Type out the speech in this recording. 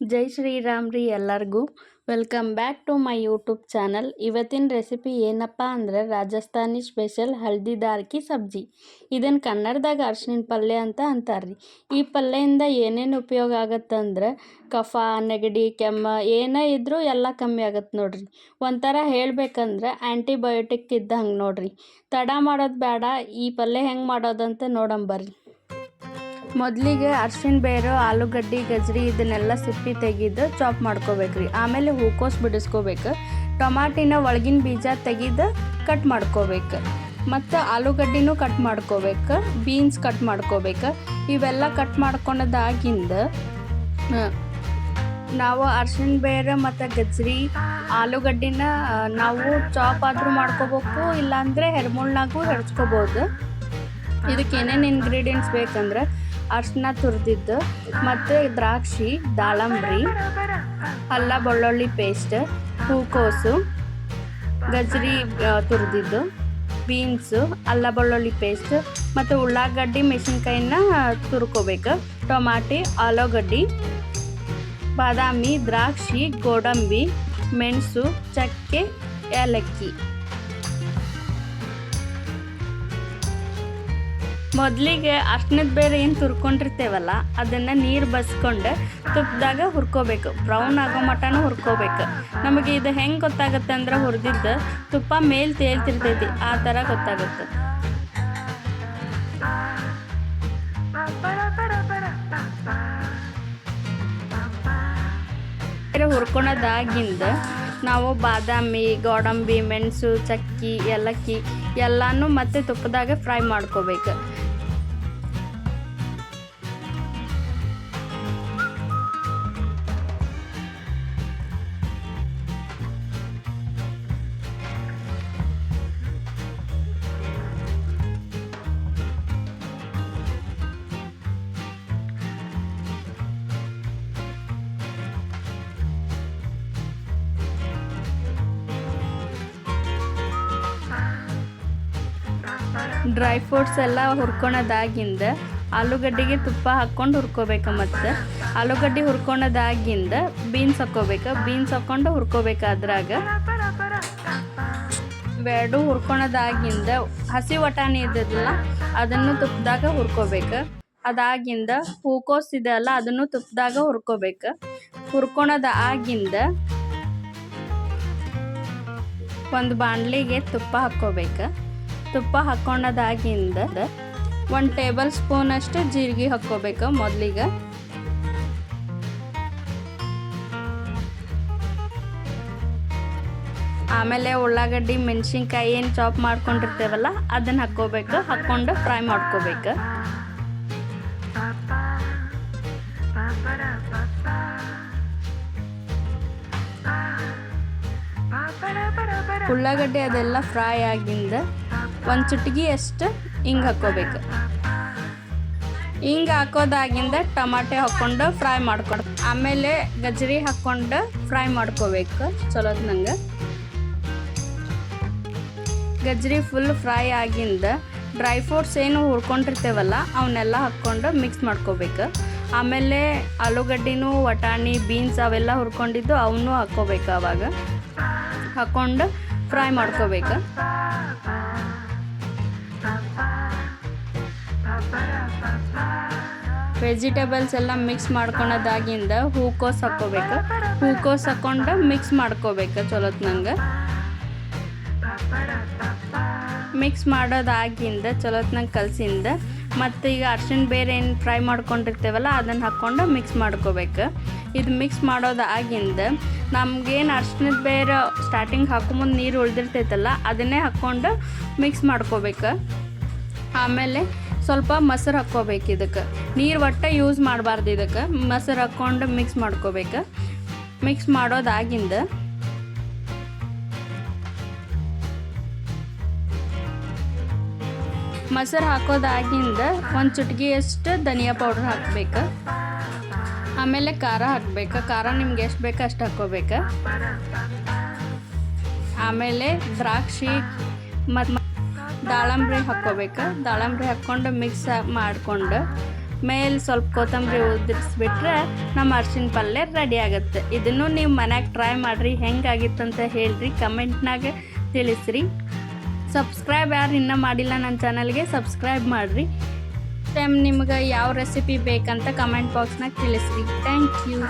ಜೈ ಶ್ರೀರಾಮ್ ರೀ ಎಲ್ಲರಿಗೂ. Welcome back to my YouTube channel ಇವತ್ತಿನ ರೆಸಿಪಿ ಏನಪ್ಪ ಅಂದ್ರೆ ರಾಜಸ್ಥಾನಿ ಸ್ಪೆಷಲ್ ಹಲ್ದಿ ದಾರ್ಕಿ ಸಬ್ಜಿ. ಇದನ್ನು ಕನ್ನಡದಾಗ ಅರ್ಶಿನ ಪಲ್ಯ ಅಂತ ಅಂತಾರೆ ಈ ಪಲ್ಯದಿಂದ ಏನೇನು ಉಪಯೋಗ ಆಗತ್ತಂದ್ರೆ ಕಫ, ನೆಗಡಿ, ಕೆಮ್ಮ ಏನೇ ಇದ್ದರೂ ಎಲ್ಲ ಕಮ್ಮಿ ಆಗತ್ತೆ ನೋಡ್ರಿ. ಒಂಥರ ಹೇಳಬೇಕಂದ್ರೆ ಆ್ಯಂಟಿಬಯೋಟಿಕ್ ಇದ್ದಂಗೆ ನೋಡ್ರಿ. ತಡ ಮಾಡೋದು ಬೇಡ, ಈ ಪಲ್ಯ ಹೆಂಗೆ ಮಾಡೋದಂತ ನೋಡಂಬರ್ರಿ. ಮೊದಲಿಗೆ ಅರ್ಶಿನ ಬೇರು, ಆಲೂಗಡ್ಡೆ, ಗಜ್ರಿ ಇದನ್ನೆಲ್ಲ ಸಿಪ್ಪಿ ತೆಗೆದು ಚಾಪ್ ಮಾಡ್ಕೋಬೇಕ್ರಿ. ಆಮೇಲೆ ಹೂಕೋಸು ಬಿಡಿಸ್ಕೋಬೇಕು. ಟೊಮಾಟಿನ ಒಳಗಿನ ಬೀಜ ತೆಗೆದು ಕಟ್ ಮಾಡ್ಕೋಬೇಕು. ಮತ್ತು ಆಲೂಗಡ್ಡಿನೂ ಕಟ್ ಮಾಡ್ಕೋಬೇಕು. ಬೀನ್ಸ್ ಕಟ್ ಮಾಡ್ಕೋಬೇಕು. ಇವೆಲ್ಲ ಕಟ್ ಮಾಡ್ಕೊಂಡದಾಗಿಂದ ನಾವು ಅರ್ಶಿನ ಬೇರೆ ಮತ್ತು ಗಜ್ರಿ, ಆಲೂಗಡ್ಡಿನ ನಾವು ಚಾಪ್ ಆದರೂ ಮಾಡ್ಕೋಬೇಕು, ಇಲ್ಲಾಂದರೆ ಹೆರ್ಮುಳ್ನಾಗೂ ಹೆರ್ಚ್ಕೋಬೋದು. ಇದಕ್ಕೆ ಏನೇನು ಇಂಗ್ರೀಡಿಯೆಂಟ್ಸ್ ಬೇಕಂದ್ರೆ ಅರ್ಶಿನ ತುರಿದಿದ್ದು, ಮತ್ತು ದ್ರಾಕ್ಷಿ, ದಾಳಂಬ್ರಿ, ಅಲ್ಲ ಬೆಳ್ಳುಳ್ಳಿ ಪೇಸ್ಟ್ ಹೂಕೋಸು ಗಜ್ರಿ ತುರಿದಿದ್ದು ಬೀನ್ಸು ಅಲ್ಲ ಬೆಳ್ಳುಳ್ಳಿ ಪೇಸ್ಟ್ ಮತ್ತು ಉಳ್ಳಾಗಡ್ಡಿ ಮೆಣಸಿನ್ಕಾಯಿನ ತುರ್ಕೋಬೇಕು. ಟೊಮಾಟಿ, ಆಲೂಗಡ್ಡಿ, ಬಾದಾಮಿ, ದ್ರಾಕ್ಷಿ, ಗೋಡಂಬಿ, ಮೆಣಸು, ಚಕ್ಕೆ, ಏಲಕ್ಕಿ. ಮೊದಲಿಗೆ ಅರ್ಶಿನದ ಬೇರೆ ಏನು ತುರ್ಕೊಂಡಿರ್ತೇವಲ್ಲ, ಅದನ್ನು ನೀರು ಬಸ್ಕೊಂಡು ತುಪ್ಪದಾಗ ಹುರ್ಕೋಬೇಕು. ಬ್ರೌನ್ ಆಗೋ ಮಟನೂ ಹುರ್ಕೋಬೇಕು. ನಮಗೆ ಇದು ಹೆಂಗೆ ಗೊತ್ತಾಗುತ್ತೆ ಅಂದ್ರೆ ಹುರಿದಿದ್ದು ತುಪ್ಪ ಮೇಲೆ ತೇಲ್ತಿರ್ತೈತಿ, ಆ ಥರ ಗೊತ್ತಾಗುತ್ತೆ. ಹುರ್ಕೊಳೋದಾಗಿಂದ ನಾವು ಬಾದಾಮಿ ಗೋಡಂಬಿ ಮೆಣಸು ಚಕ್ಕಿ ಏಲಕ್ಕಿ ಎಲ್ಲನೂ ಮತ್ತೆ ತುಪ್ಪದಾಗ ಫ್ರೈ ಮಾಡ್ಕೋಬೇಕು. ಡ್ರೈ ಫ್ರೂಟ್ಸ್ ಎಲ್ಲ ಹುರ್ಕೊಳೋದಾಗಿಂದ ಆಲೂಗಡ್ಡೆಗೆ ತುಪ್ಪ ಹಾಕ್ಕೊಂಡು ಹುರ್ಕೋಬೇಕು ಮತ್ತು. ಆಲೂಗಡ್ಡೆ ಹುರ್ಕೊಳೋದಾಗಿಂದ ಬೀನ್ಸ್ ಹಾಕ್ಕೋಬೇಕು. ಬೀನ್ಸ್ ಹಾಕ್ಕೊಂಡು ಹುರ್ಕೋಬೇಕು ಅದ್ರಾಗ ಬೇಡು ಹುರ್ಕೊಳೋದಾಗಿಂದ ಹಸಿ ವಟಾಣಿ ಇದ್ದದಲ್ಲ ಅದನ್ನು ತುಪ್ಪದಾಗ ಹುರ್ಕೋಬೇಕು. ಅದಾಗಿಂದ ಹೂಕೋಸ್ ಇದೆಯಲ್ಲ, ಅದನ್ನು ತುಪ್ಪದಾಗ ಹುರ್ಕೋಬೇಕು. ಹುರ್ಕೊಳೋದ ಆಗಿಂದ ಒಂದು ಬಾಣಲಿಗೆ ತುಪ್ಪ ಹಾಕ್ಕೋಬೇಕು. ತುಪ್ಪ ಹಾಕ್ಕೊಂಡದಾಗಿಂದ ಒಂದು ಟೇಬಲ್ ಸ್ಪೂನ್ ಅಷ್ಟು ಜೀರಿಗೆ ಹಾಕ್ಕೋಬೇಕು ಮೊದಲಿಗೆ. ಆಮೇಲೆ ಉಳ್ಳಾಗಡ್ಡಿ ಮೆಣಸಿನ್ಕಾಯಿ ಏನು ಚಾಪ್ ಮಾಡ್ಕೊಂಡಿರ್ತೇವಲ್ಲ ಅದನ್ನು ಹಾಕ್ಕೋಬೇಕು, ಹಾಕ್ಕೊಂಡು ಫ್ರೈ ಮಾಡ್ಕೋಬೇಕು. ಉಳ್ಳಾಗಡ್ಡಿ ಅದೆಲ್ಲ ಫ್ರೈ ಆಗಿಂದ ಒಂದು ಚುಟ್ಗಿ ಅಷ್ಟು ಹಿಂಗೆ ಹಾಕ್ಕೋಬೇಕು. ಹಿಂಗೆ ಹಾಕೋದಾಗಿಂದ ಟಮಾಟೆ ಹಾಕ್ಕೊಂಡು ಫ್ರೈ ಮಾಡ್ಕೊಂಡು ಆಮೇಲೆ ಗಜ್ರಿ ಹಾಕ್ಕೊಂಡು ಫ್ರೈ ಮಾಡ್ಕೋಬೇಕು. ಚಲೋತ್ ನಂಗೆ. ಗಜ್ರಿ ಫುಲ್ ಫ್ರೈ ಆಗಿಂದ ಡ್ರೈ ಫ್ರೂಟ್ಸ್ ಏನು ಹುರ್ಕೊಂಡಿರ್ತೇವಲ್ಲ ಅವನ್ನೆಲ್ಲ ಹಾಕ್ಕೊಂಡು ಮಿಕ್ಸ್ ಮಾಡ್ಕೋಬೇಕು. ಆಮೇಲೆ ಆಲೂಗಡ್ಡಿನೂ, ವಟಾಣಿ ಬೀನ್ಸ್ ಅವೆಲ್ಲ ಹುರ್ಕೊಂಡಿದ್ದು ಅವನ್ನೂ ಹಾಕ್ಕೋಬೇಕು ಅವಾಗ. ಹಾಕ್ಕೊಂಡು ಫ್ರೈ ಮಾಡ್ಕೋಬೇಕು. ವೆಜಿಟೇಬಲ್ಸ್ ಎಲ್ಲ ಮಿಕ್ಸ್ ಮಾಡ್ಕೊಳೋದಾಗಿಂದ ಹೂಕೋಸ್ ಹಾಕ್ಕೋಬೇಕು ಹೂಕೋಸ್ ಹಾಕ್ಕೊಂಡು ಮಿಕ್ಸ್ ಮಾಡ್ಕೋಬೇಕು ಚಲೋತ್ ನಂಗೆ. ಮಿಕ್ಸ್ ಮಾಡೋದಾಗಿಂದ ಚಲೋತ್ನಾಗ ಕಲಸಿಂದ. ಮತ್ತು ಈಗ ಅರ್ಶಿನ ಬೇರೆ ಏನು ಫ್ರೈ ಮಾಡ್ಕೊಂಡಿರ್ತೇವಲ್ಲ ಅದನ್ನು ಹಾಕ್ಕೊಂಡು ಮಿಕ್ಸ್ ಮಾಡ್ಕೋಬೇಕು. ಇದು ಮಿಕ್ಸ್ ಮಾಡೋದಾಗಿಂದ ನಮಗೇನು ಅರ್ಶಿನದ ಬೇರೆ ಸ್ಟಾರ್ಟಿಂಗ್ ಹಾಕೊಂಬಂದು ನೀರು ಉಳಿದಿರ್ತೈತಲ್ಲ ಅದನ್ನೇ ಹಾಕ್ಕೊಂಡು ಮಿಕ್ಸ್ ಮಾಡ್ಕೋಬೇಕು. ಆಮೇಲೆ ಸ್ವಲ್ಪ ಮೊಸರು ಹಾಕ್ಕೋಬೇಕು ಇದಕ್ಕೆ. ನೀರು ಒಟ್ಟು ಯೂಸ್ ಮಾಡಬಾರ್ದು ಇದಕ್ಕೆ. ಮೊಸರು ಹಾಕ್ಕೊಂಡು ಮಿಕ್ಸ್ ಮಾಡ್ಕೋಬೇಕು. ಮಿಕ್ಸ್ ಮಾಡೋದಾಗಿಂದ ಮೊಸರು ಹಾಕೋದಾಗಿಂದ ಒಂದು ಚುಟ್ಕಿಯಷ್ಟು ಧನಿಯಾ ಪೌಡ್ರ್ ಹಾಕಬೇಕು. ಆಮೇಲೆ ಖಾರ ಹಾಕಬೇಕು. ಖಾರ ನಿಮ್ಗೆ ಎಷ್ಟು ಬೇಕು ಅಷ್ಟು ಹಾಕ್ಕೋಬೇಕು. ಆಮೇಲೆ ದ್ರಾಕ್ಷಿ ಮತ್ತು ದಾಳಂಬ್ರಿ ಹಾಕ್ಕೋಬೇಕು. ದಾಳಂಬ್ರಿ ಹಾಕ್ಕೊಂಡು ಮಿಕ್ಸ್ ಮಾಡಿಕೊಂಡು ಮೇಲೆ ಸ್ವಲ್ಪ ಕೊತ್ತಂಬರಿ ಉದುರಿಸ್ಬಿಟ್ರೆ ನಮ್ಮ ಅರ್ಶಿನ ಪಲ್ಯ ರೆಡಿ ಆಗುತ್ತೆ. ಇದನ್ನು ನೀವು ಮನ್ಯಾಗ ಟ್ರೈ ಮಾಡಿರಿ. ಹೆಂಗಾಗಿತ್ತಂತ ಹೇಳ್ರಿ ಕಮೆಂಟ್ನಾಗ ತಿಳಿಸ್ರಿ. ಸಬ್ಸ್ಕ್ರೈಬ್ ಯಾರು ಇನ್ನೂ ಮಾಡಿಲ್ಲ ನನ್ನ ಚಾನಲ್ಗೆ ಸಬ್ಸ್ಕ್ರೈಬ್ ಮಾಡಿರಿ. ಟೈಮ್ ನಿಮ್ಗೆ ಯಾವ ರೆಸಿಪಿ ಬೇಕಂತ ಕಮೆಂಟ್ ಬಾಕ್ಸ್ನಾಗ ತಿಳಿಸ್ರಿ. Thank you